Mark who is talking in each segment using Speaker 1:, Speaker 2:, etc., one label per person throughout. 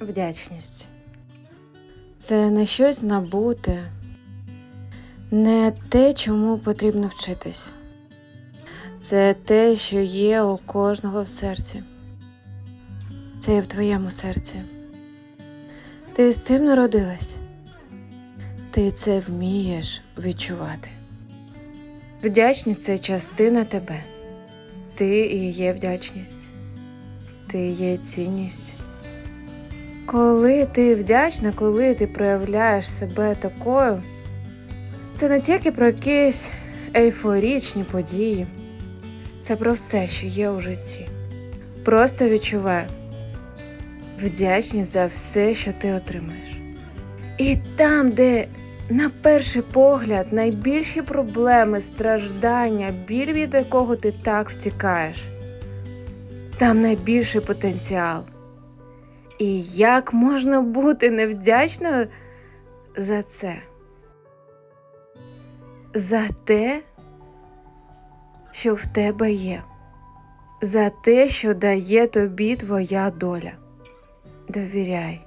Speaker 1: Вдячність. Це не щось набуте, не те, чому потрібно вчитись. Це те, що є у кожного в серці. Це є в твоєму серці. Ти з цим народилась. Ти це вмієш відчувати. Вдячність це частина тебе. Ти і є вдячність. Ти є цінність. Коли ти вдячна, коли ти проявляєш себе такою, це не тільки про якісь ейфорічні події, це про все, що є у житті. Просто відчувай вдячність за все, що ти отримаєш. І там, де на перший погляд найбільші проблеми, страждання, біль, від якого ти так втікаєш, там найбільший потенціал. І як можна бути невдячною за це? За те, що в тебе є, за те, що дає тобі твоя доля. Довіряй,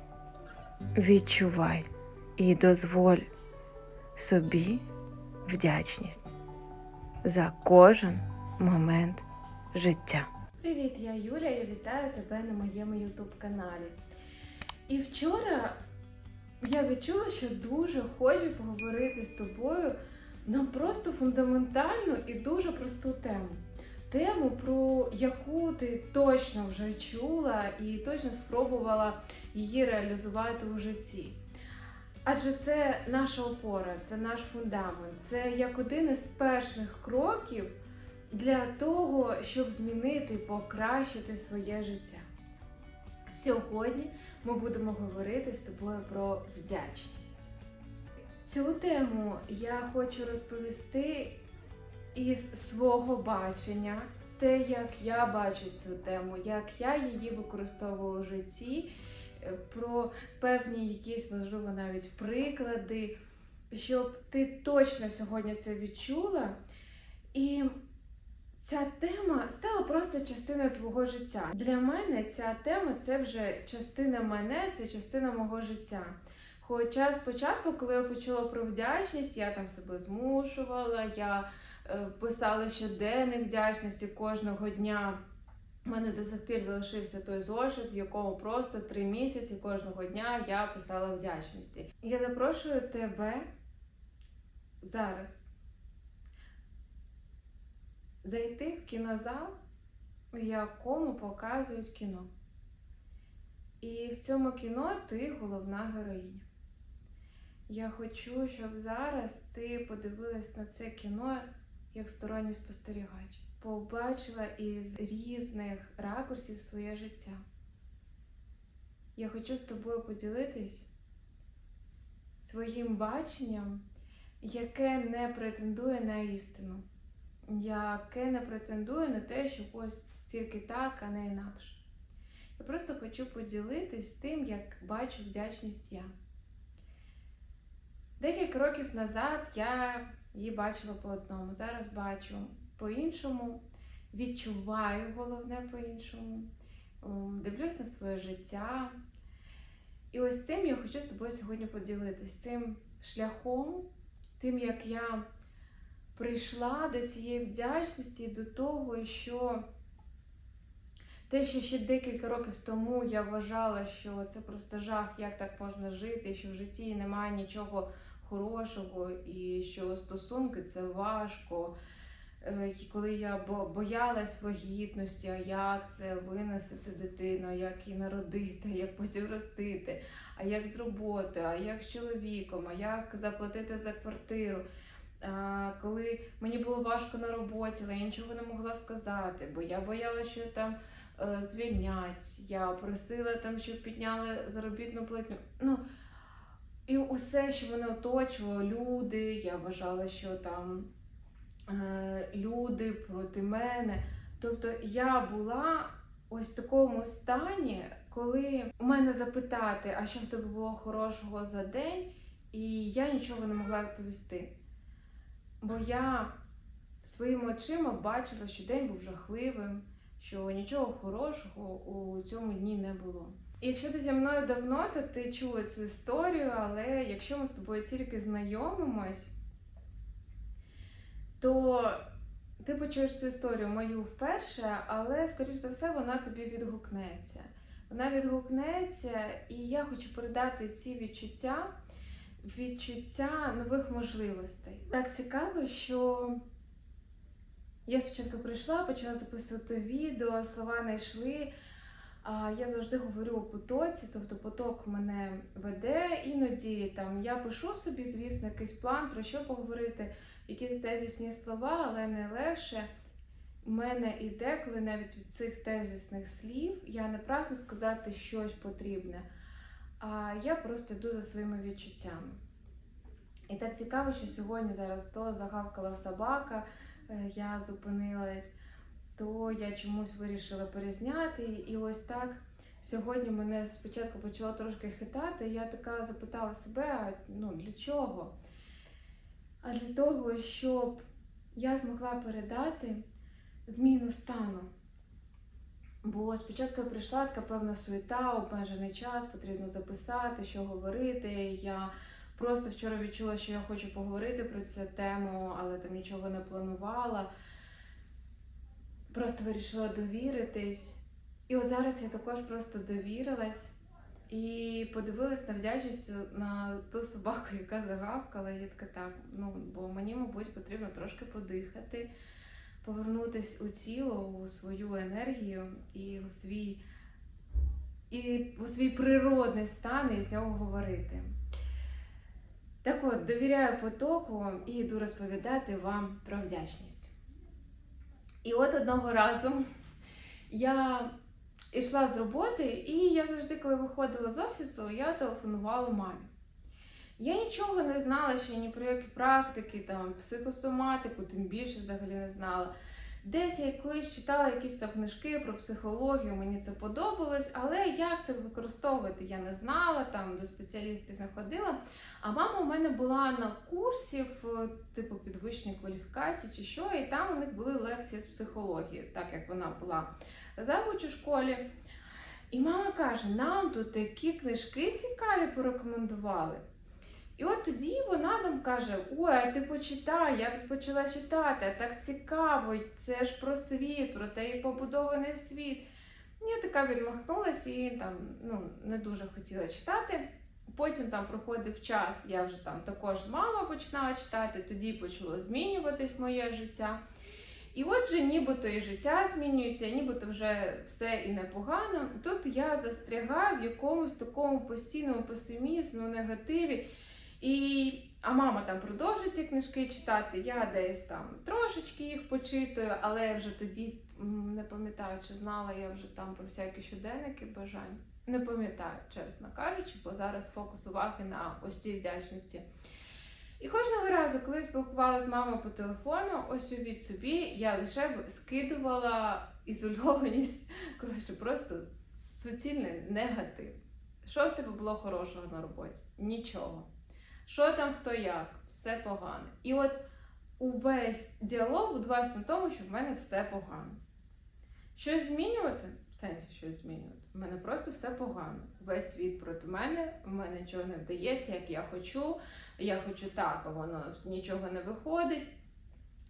Speaker 1: відчувай і дозволь собі вдячність за кожен момент життя.
Speaker 2: Привіт, я Юля і вітаю тебе на моєму YouTube каналі. І вчора я відчула, що дуже хочу поговорити з тобою на просто фундаментальну і дуже просту тему. Тему, про яку ти точно вже чула і точно спробувала її реалізувати у житті. Адже це наша опора, це наш фундамент, це як один із перших кроків для того, щоб змінити, покращити своє життя. Сьогодні ми будемо говорити з тобою про вдячність. Цю тему я хочу розповісти із свого бачення, те, як я бачу цю тему, як я її використовую у житті, е, про певні якісь, можливо, навіть приклади, щоб ти точно сьогодні це відчула. І Ця тема стала просто частиною твого життя. Для мене ця тема це вже частина мене, це частина мого життя. Хоча спочатку, коли я почула про вдячність, я там себе змушувала, я е, писала щоденник вдячності кожного дня. У мене до сих пір залишився той зошит, в якому просто три місяці кожного дня я писала вдячності. Я запрошую тебе зараз зайти в кінозал, в якому показують кіно. І в цьому кіно ти головна героїня. Я хочу, щоб зараз ти подивилась на це кіно як сторонній спостерігач, побачила із різних ракурсів своє життя. Я хочу з тобою поділитись своїм баченням, яке не претендує на істину яке не претендує на те, що ось тільки так, а не інакше. Я просто хочу поділитись тим, як бачу вдячність я. Декілька років назад я її бачила по одному. Зараз бачу по-іншому, відчуваю головне по-іншому, дивлюсь на своє життя. І ось цим я хочу з тобою сьогодні поділитись цим шляхом, тим, як я прийшла до цієї вдячності, до того, що те, що ще декілька років тому я вважала, що це просто жах, як так можна жити, що в житті немає нічого хорошого, і що стосунки це важко. Е, і Коли я боялась вагітності, а як це виносити дитину, як її народити, як потім ростити, а як з роботи, а як з чоловіком, а як заплатити за квартиру коли мені було важко на роботі, але я нічого не могла сказати, бо я боялася, що там е, звільнять. Я просила там, щоб підняли заробітну платню. Ну, і усе, що мене оточувало, люди, я вважала, що там е, люди проти мене. Тобто я була ось в такому стані, коли у мене запитати, а що в тебе було хорошого за день, і я нічого не могла відповісти. Бо я своїми очима бачила, що день був жахливим, що нічого хорошого у цьому дні не було. І якщо ти зі мною давно, то ти чула цю історію, але якщо ми з тобою тільки знайомимось, то ти почуєш цю історію мою вперше, але, скоріш за все, вона тобі відгукнеться. Вона відгукнеться, і я хочу передати ці відчуття, відчуття нових можливостей. Так цікаво, що я спочатку прийшла, почала записувати відео, слова не йшли. А я завжди говорю у потоці, тобто поток мене веде. Іноді там я пишу собі, звісно, якийсь план про що поговорити, якісь тезисні слова, але найлегше у мене іде, коли навіть від цих тезисних слів я не прагну сказати щось потрібне, а я просто йду за своїми відчуттями. І так цікаво, що сьогодні зараз то загавкала собака, е, я зупинилась то я чомусь вирішила перезняти. І ось так сьогодні мене спочатку почало трошки хитати. Я така запитала себе: ну для чого? А для того, щоб я змогла передати зміну стану. Бо спочатку я прийшла така певна суета, обмежений час, потрібно записати, що говорити. Я просто вчора відчула, що я хочу поговорити про цю тему, але там нічого не планувала просто вирішила довіритись. І от зараз я також просто довірилась і подивилась на вдячність на ту собаку, яка загавкала. І я така так, ну бо мені, мабуть, потрібно трошки подихати, повернутись у тіло, у свою енергію і у свій, і у свій природний стан і з нього говорити. Так от, довіряю потоку і йду розповідати вам про вдячність. І от одного разу я йшла з роботи, і я завжди, коли виходила з офісу, я телефонувала мамі. Я нічого не знала ще ні про які практики, там, психосоматику, тим більше взагалі не знала. Десь я колись читала якісь там книжки про психологію, мені це подобалось, але як це використовувати я не знала, там до спеціалістів не ходила. А мама у мене була на курсі в типу підвищення кваліфікації чи що, і там у них були лекції з психології, так як вона була завуч у школі. І мама каже: нам тут такі книжки цікаві порекомендували. І от тоді вона нам каже: Ой, а ти почитай, я тут почала читати, так цікаво, це ж про світ, про той побудований світ. Я така відмахнулася і там ну, не дуже хотіла читати. Потім там проходив час, я вже там також з мамою починала читати, тоді почало змінюватись моє життя. І отже, нібито і життя змінюється, нібито вже все і непогано. Тут я застрягаю в якомусь такому постійному песимізмі, негативі. І, а мама там продовжує ці книжки читати. Я десь там трошечки їх почитую, але я вже тоді не пам'ятаю, чи знала я вже там про всякі щоденники бажань. Не пам'ятаю, чесно кажучи, бо зараз фокус уваги на ось цій вдячності. І кожного разу, коли спілкувалася з мамою по телефону, ось від собі я лише скидувала ізольованість, коротше, просто суцільний негатив. Що в тебе було хорошого на роботі? Нічого. Що там, хто як, все погано. І от увесь діалог будувався на тому, що в мене все погано. Щось змінювати? В сенсі щось змінювати. У мене просто все погано. Весь світ проти мене, в мене нічого не вдається, як я хочу. Я хочу так, а воно нічого не виходить.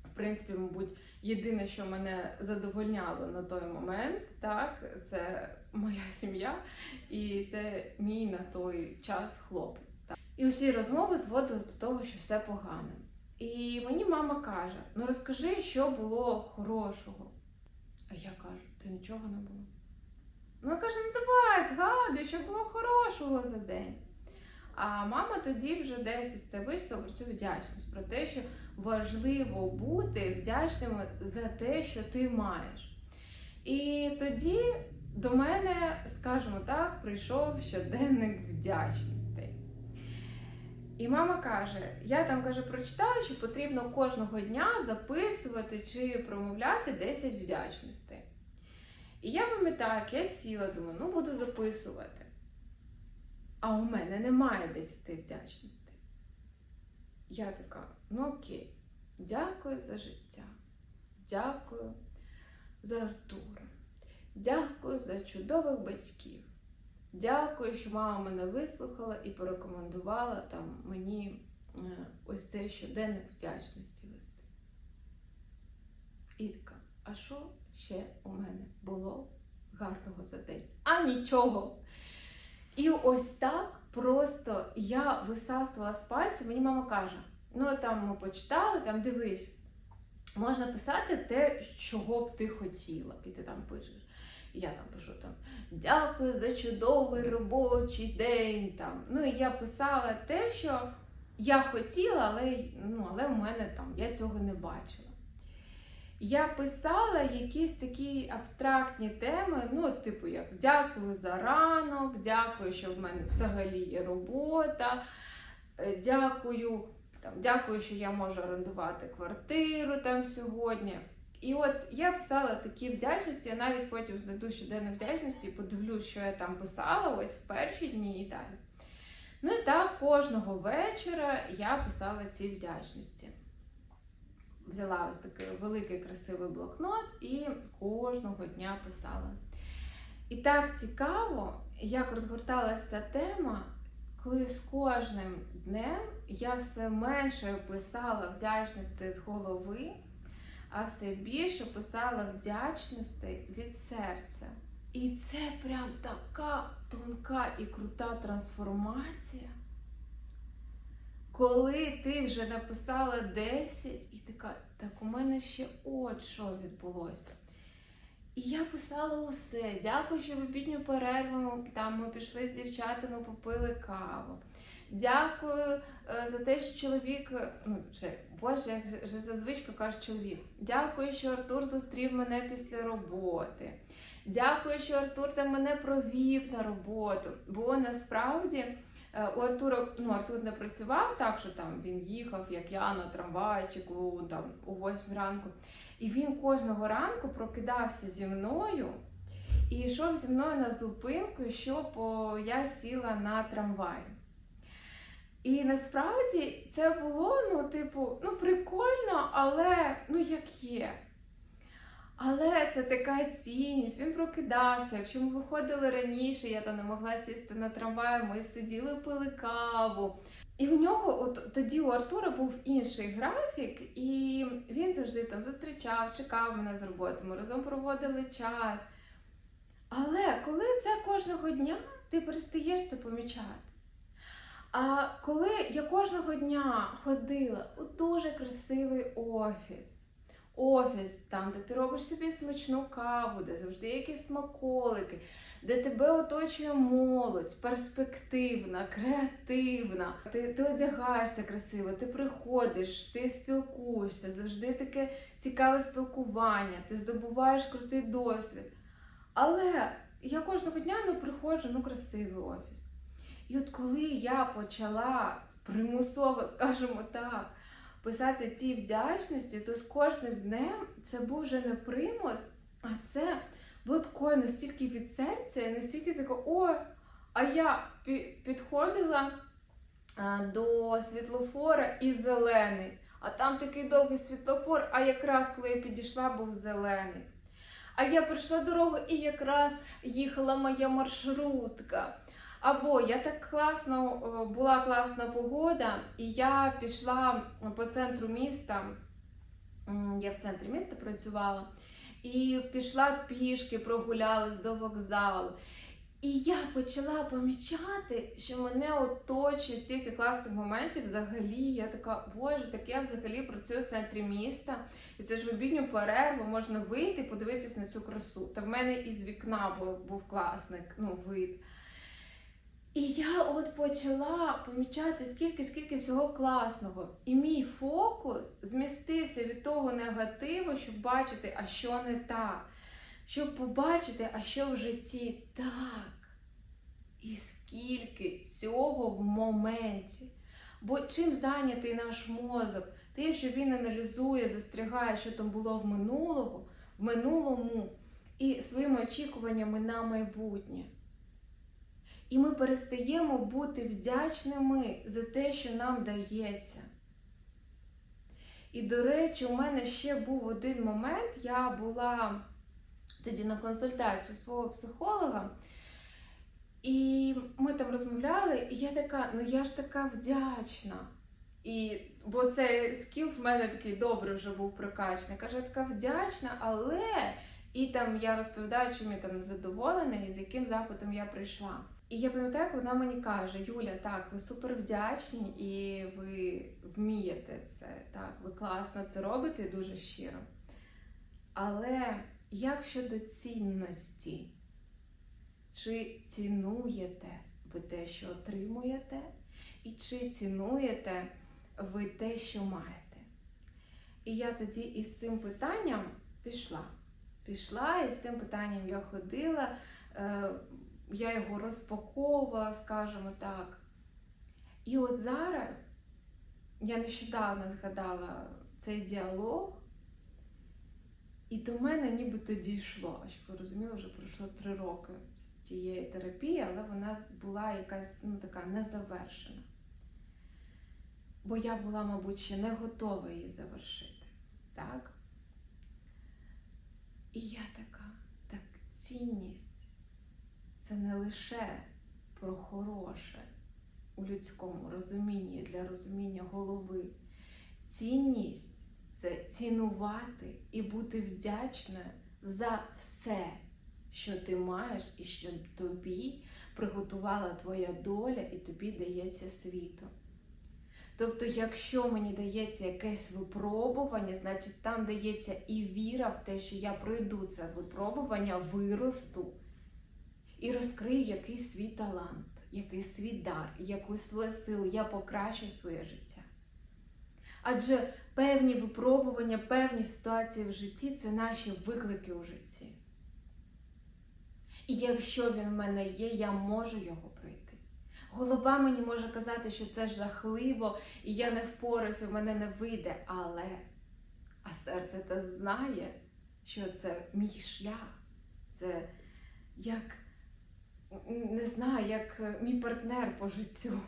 Speaker 2: В принципі, мабуть, єдине, що мене задовольняло на той момент, так, це моя сім'я, і це мій на той час хлопець. І усі розмови зводились до того, що все погано. І мені мама каже: ну розкажи, що було хорошого. А я кажу, та нічого не було. Ну, каже, ну давай, згадуй, що було хорошого за день. А мама тоді вже десь ось це вийшло про цю вдячність, про те, що важливо бути вдячним за те, що ти маєш. І тоді до мене, скажімо так, прийшов щоденник вдячностей. І мама каже: я там каже, прочитала, що потрібно кожного дня записувати чи промовляти 10 вдячностей. І я пам'ятаю, як я сіла, думаю, ну буду записувати. А у мене немає 10 вдячностей. Я така, ну окей, дякую за життя. Дякую за Артура. Дякую за чудових батьків. Дякую, що мама мене вислухала і порекомендувала там мені е, ось цей щоденник вдячності вести. І а що ще у мене було гарного за день? А нічого. І ось так просто я висасувала з пальця, мені мама каже: ну там ми почитали, там дивись, можна писати те, чого б ти хотіла, і ти там пишеш. Я там пишу там дякую за чудовий робочий день. Там. Ну і я писала те, що я хотіла, але, ну, але в мене там я цього не бачила. Я писала якісь такі абстрактні теми, ну, типу, як дякую за ранок, дякую, що в мене взагалі є робота, е, дякую, там, дякую, що я можу орендувати квартиру там сьогодні. І от я писала такі вдячності, я навіть потім знайду щоденну вдячності подивлюсь, що я там писала ось в перші дні і далі. Ну і так, кожного вечора я писала ці вдячності. Взяла ось такий великий красивий блокнот і кожного дня писала. І так цікаво, як розгорталася ця тема, коли з кожним днем я все менше писала вдячності з голови, а все більше писала вдячності від серця. І це прям така тонка і крута трансформація. Коли ти вже написала 10 і така, так у мене ще от що відбулося. І я писала усе. Дякую, що в обідню перерву там ми пішли з дівчатами, попили каву. Дякую е, за те, що чоловік, е, ну вже боже, як же- вже за звичку каже чоловік. Дякую, що Артур зустрів мене після роботи. Дякую, що Артур там мене провів на роботу. Бо насправді е, у Артура, ну Артур не працював так, що там він їхав, як я на трамвайчику, там о 8 ранку. І він кожного ранку прокидався зі мною і йшов зі мною на зупинку, щоб я сіла на трамвай. І насправді це було, ну, типу, ну, прикольно, але ну як є. Але це така цінність, він прокидався. Якщо ми виходили раніше, я там не могла сісти на трамвай, ми сиділи, пили каву. І у нього, от тоді у Артура був інший графік, і він завжди там зустрічав, чекав мене з роботи, ми разом проводили час. Але коли це кожного дня, ти перестаєш це помічати. А коли я кожного дня ходила у дуже красивий офіс, офіс, там, де ти робиш собі смачну каву, де завжди якісь смаколики, де тебе оточує молодь, перспективна, креативна. Ти, ти одягаєшся красиво, ти приходиш, ти спілкуєшся, завжди таке цікаве спілкування, ти здобуваєш крутий досвід. Але я кожного дня ну, приходжу, ну, красивий офіс. І от коли я почала примусово, скажімо так, писати ці вдячності, то з кожним днем це був вже не примус, а це було такое настільки від серця, і настільки таке, о, а я підходила до світлофора і зелений. А там такий довгий світлофор, а якраз коли я підійшла, був зелений. А я прийшла дорогу і якраз їхала моя маршрутка. Або я так класно, була класна погода, і я пішла по центру міста. Я в центрі міста працювала, і пішла пішки, прогулялась до вокзалу. І я почала помічати, що мене оточує стільки класних моментів. Взагалі, я така, боже, так я взагалі працюю в центрі міста, і це ж в обідню перерву можна вийти і подивитись на цю красу. Та в мене із вікна був, був класний ну, вид. І я от почала помічати, скільки, скільки всього класного. І мій фокус змістився від того негативу, щоб бачити, а що не так. Щоб побачити, а що в житті так. І скільки цього в моменті. Бо чим зайнятий наш мозок? Тим, що він аналізує, застрягає, що там було в минулого, в минулому, і своїми очікуваннями на майбутнє. І ми перестаємо бути вдячними за те, що нам дається. І, до речі, у мене ще був один момент. Я була тоді на консультацію свого психолога, І ми там розмовляли, і я така, ну я ж така вдячна. І бо цей скіл в мене такий добре вже був прокачаний. Каже, я така вдячна, але і там я розповідаю, чим я там задоволена і з яким запитом я прийшла. І я пам'ятаю, як вона мені каже: Юля, так, ви супер вдячні і ви вмієте це. Так, ви класно це робите і дуже щиро. Але як щодо цінності? Чи цінуєте ви те, що отримуєте, і чи цінуєте ви те, що маєте? І я тоді із цим питанням пішла. Пішла і з цим питанням я ходила, е, я його розпаковувала, скажімо так. І от зараз я нещодавно згадала цей діалог, і до мене нібито дійшло. Щоб ви розуміли, вже пройшло три роки з цієї терапії, але вона була якась ну, така незавершена. Бо я була, мабуть, ще не готова її завершити. Так? І я така, так, цінність це не лише про хороше у людському розумінні для розуміння голови. Цінність це цінувати і бути вдячною за все, що ти маєш і що тобі приготувала твоя доля і тобі дається світом. Тобто, якщо мені дається якесь випробування, значить там дається і віра в те, що я пройду це випробування, виросту і розкрию якийсь свій талант, якийсь свій дар, якусь свою силу, я покращу своє життя. Адже певні випробування, певні ситуації в житті це наші виклики у житті. І якщо він в мене є, я можу його пройти. Голова мені може казати, що це жахливо, і я не впораюся, в мене не вийде. Але а серце те знає, що це мій шлях. Це як не знаю, як мій партнер по життю.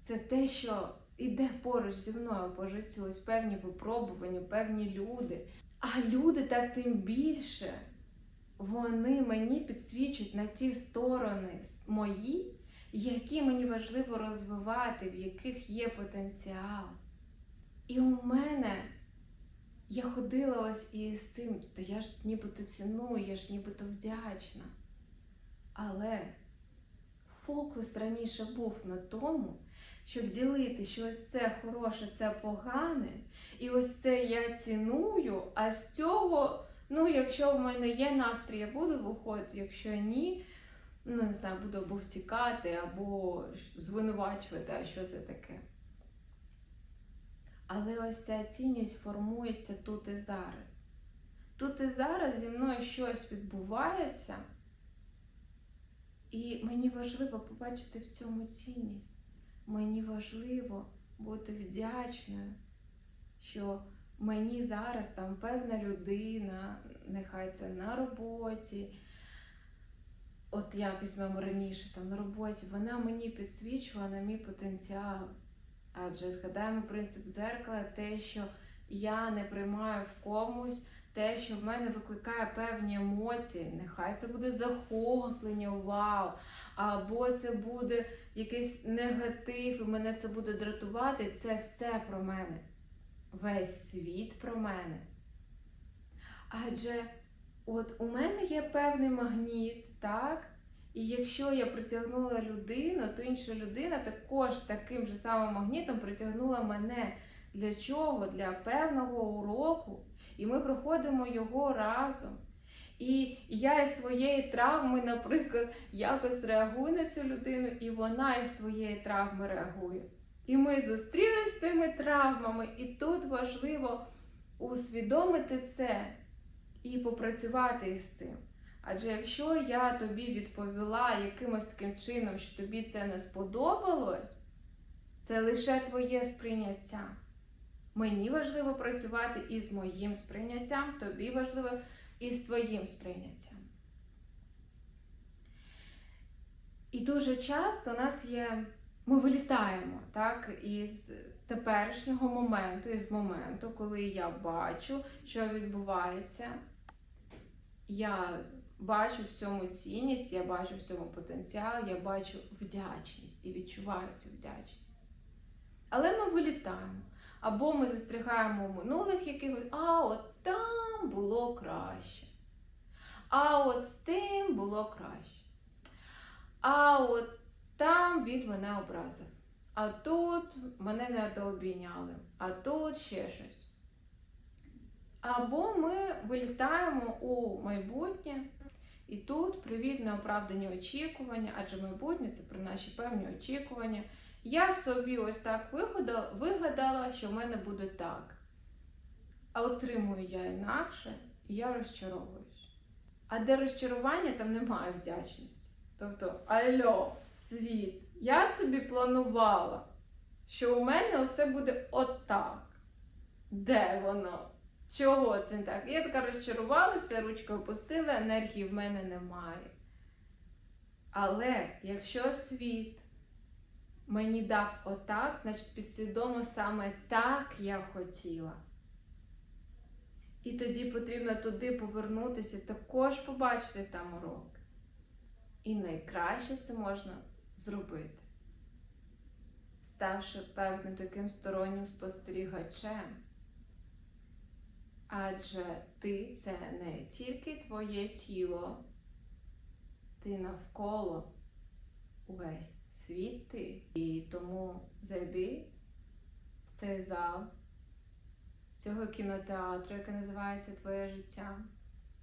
Speaker 2: Це те, що йде поруч зі мною по життю, ось певні випробування, певні люди. А люди так тим більше, вони мені підсвічують на ті сторони мої, які мені важливо розвивати, в яких є потенціал. І у мене я ходила ось із цим, та я ж нібито ціную, я ж нібито вдячна. Але фокус раніше був на тому, щоб ділити, що ось це хороше, це погане, і ось це я ціную, а з цього, ну, якщо в мене є настрій, я буду виходити, якщо ні, ну не знаю, буду або втікати, або звинувачувати, а що це таке. Але ось ця цінність формується тут і зараз. Тут і зараз зі мною щось відбувається, і мені важливо побачити в цьому цінність. Мені важливо бути вдячною, що мені зараз там певна людина, нехай це на роботі. От як візьмемо раніше там на роботі, вона мені підсвічувала на мій потенціал. Адже згадаємо принцип зеркала, те, що я не приймаю в комусь, те, що в мене викликає певні емоції. Нехай це буде захоплення, вау, або це буде якийсь негатив, і мене це буде дратувати. Це все про мене. Весь світ про мене. Адже от у мене є певний магніт, так? І якщо я притягнула людину, то інша людина також таким же самим магнітом притягнула мене. Для чого? Для певного уроку. І ми проходимо його разом. І я із своєї травми, наприклад, якось реагую на цю людину, і вона із своєї травми реагує. І ми зустрілися з цими травмами, і тут важливо усвідомити це і попрацювати із цим. Адже якщо я тобі відповіла якимось таким чином, що тобі це не сподобалось, це лише твоє сприйняття. Мені важливо працювати із моїм сприйняттям, тобі важливо із твоїм сприйняттям. І дуже часто у нас є, ми вилітаємо так, із теперішнього моменту, із моменту, коли я бачу, що відбувається. Я бачу в цьому цінність, я бачу в цьому потенціал, я бачу вдячність і відчуваю цю вдячність. Але ми вилітаємо. Або ми застрягаємо у минулих якихось, а от там було краще. А от з тим було краще. А от там він мене образив. А тут мене не дообійняли, а тут ще щось. Або ми вилітаємо у майбутнє, і тут привіт неоправдані очікування, адже майбутнє це про наші певні очікування. Я собі ось так вигадала, що в мене буде так. А отримую я інакше, і я розчаровуюсь. А де розчарування, там немає вдячності. Тобто, альо, світ, я собі планувала, що у мене все буде отак. Де воно? Чого це не так? Я така розчарувалася, ручку опустила, енергії в мене немає. Але якщо світ мені дав отак, значить підсвідомо саме так я хотіла. І тоді потрібно туди повернутися, також побачити там урок. І найкраще це можна зробити, ставши певним таким стороннім спостерігачем. Адже ти це не тільки твоє тіло, ти навколо увесь світ. І тому зайди в цей зал цього кінотеатру, який називається Твоє життя,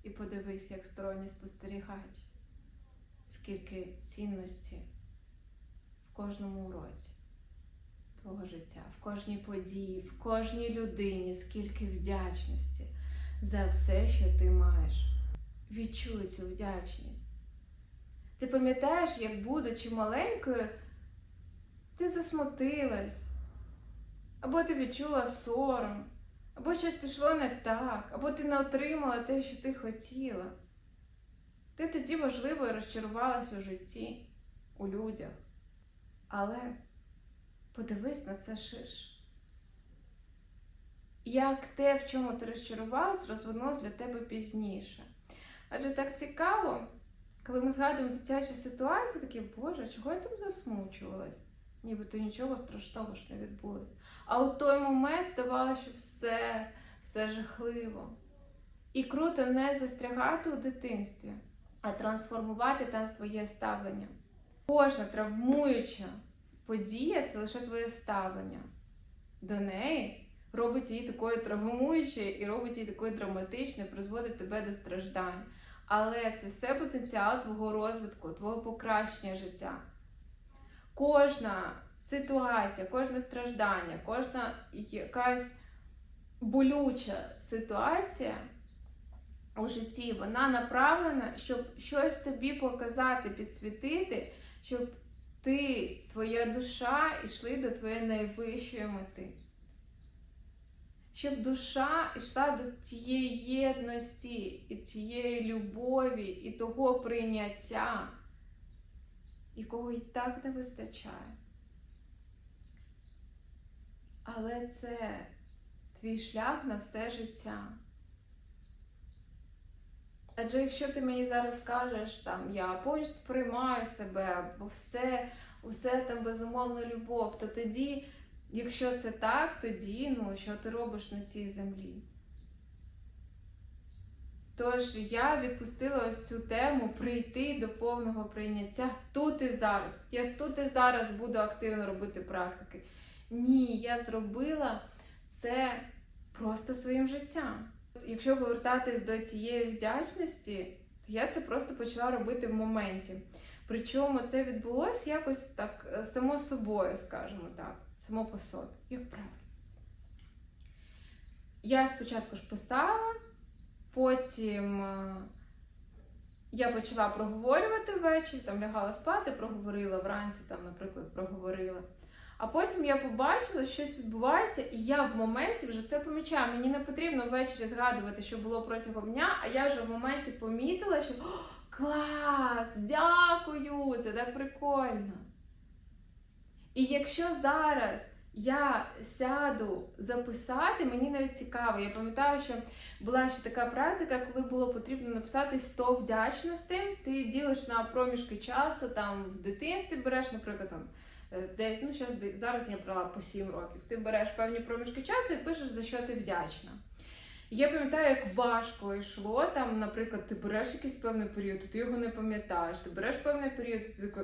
Speaker 2: і подивись, як сторонній спостерігач, скільки цінності в кожному уроці твого життя, в кожній події, в кожній людині, скільки вдячності за все, що ти маєш. Відчуй цю вдячність. Ти пам'ятаєш, як будучи маленькою, ти засмутилась, або ти відчула сором, або щось пішло не так, або ти не отримала те, що ти хотіла. Ти тоді, можливо, розчарувалась у житті, у людях. Але подивись на це шиш. Як те, в чому ти розчарувалась, розвернулось для тебе пізніше. Адже так цікаво, коли ми згадуємо дитячі ситуації, такі, Боже, чого я там засмучувалась? Нібито нічого страшного ж не відбулось. А у той момент здавалося, що все, все жахливо. І круто не застрягати у дитинстві, а трансформувати там своє ставлення. Кожна травмуюча подія це лише твоє ставлення до неї, робить її такою травмуючою і робить її такою драматичною, призводить тебе до страждань. Але це все потенціал твого розвитку, твого покращення життя. Кожна ситуація, кожне страждання, кожна якась болюча ситуація у житті, вона направлена, щоб щось тобі показати, підсвітити, щоб ти, твоя душа йшли до твоєї найвищої мети. Щоб душа йшла до тієї єдності, і тієї любові, і того прийняття, якого і так не вистачає. Але це твій шлях на все життя. Адже якщо ти мені зараз скажеш, там я повністю приймаю себе, бо все, усе там безумовна любов, то тоді, якщо це так, тоді ну, що ти робиш на цій землі? Тож я відпустила ось цю тему прийти до повного прийняття тут і зараз. Я тут і зараз буду активно робити практики. Ні, я зробила це просто своїм життям. Якщо повертатись до тієї вдячності, то я це просто почала робити в моменті. Причому це відбулося якось так е, само собою, скажімо так, само по собі, як правило. Я спочатку ж писала, потім е, я почала проговорювати ввечері, там лягала спати, проговорила вранці, там, наприклад, проговорила. А потім я побачила, що щось відбувається, і я в моменті вже це помічаю. Мені не потрібно ввечері згадувати, що було протягом дня, а я вже в моменті помітила, що «О, клас! Дякую! Це так прикольно. І якщо зараз я сяду записати, мені навіть цікаво. Я пам'ятаю, що була ще така практика, коли було потрібно написати 100 вдячностей. Ти ділиш на проміжки часу, там в дитинстві береш, наприклад, там. е, Десь, ну, щас, зараз я брала по 7 років. Ти береш певні проміжки часу і пишеш, за що ти вдячна. Я пам'ятаю, як важко йшло. Там, наприклад, ти береш якийсь певний період, і ти його не пам'ятаєш. Ти береш певний період, і ти такий,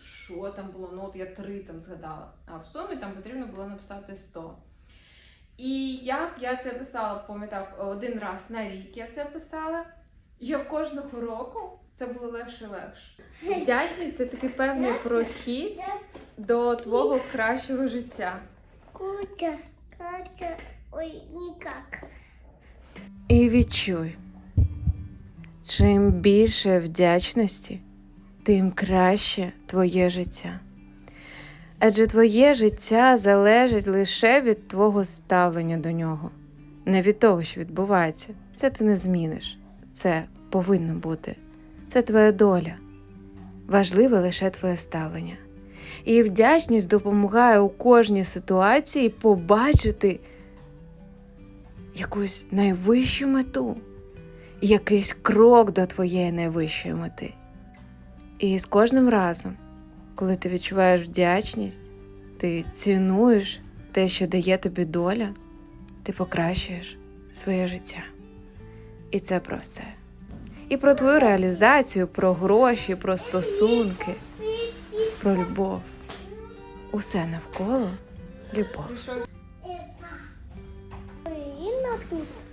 Speaker 2: що там було? Ну, от я три там згадала. А в сумі там потрібно було написати 100. І як я це писала, пам'ятаю, один раз на рік я це писала. Я кожного року це було легше і легше. Вдячність це такий певний прохід до твого кращого життя.
Speaker 3: Кутя, Катя, ой, никак.
Speaker 1: І відчуй, чим більше вдячності, тим краще твоє життя. Адже твоє життя залежить лише від твого ставлення до нього, не від того, що відбувається. Це ти не зміниш. Це повинно бути. Це твоя доля. Важливе лише твоє ставлення. І вдячність допомагає у кожній ситуації побачити якусь найвищу мету, якийсь крок до твоєї найвищої мети. І з кожним разом, коли ти відчуваєш вдячність, ти цінуєш те, що дає тобі доля, ти покращуєш своє життя. І це про все. І про твою реалізацію, про гроші, про стосунки, про любов. Усе навколо любов.
Speaker 2: Прийшов
Speaker 3: И на тут.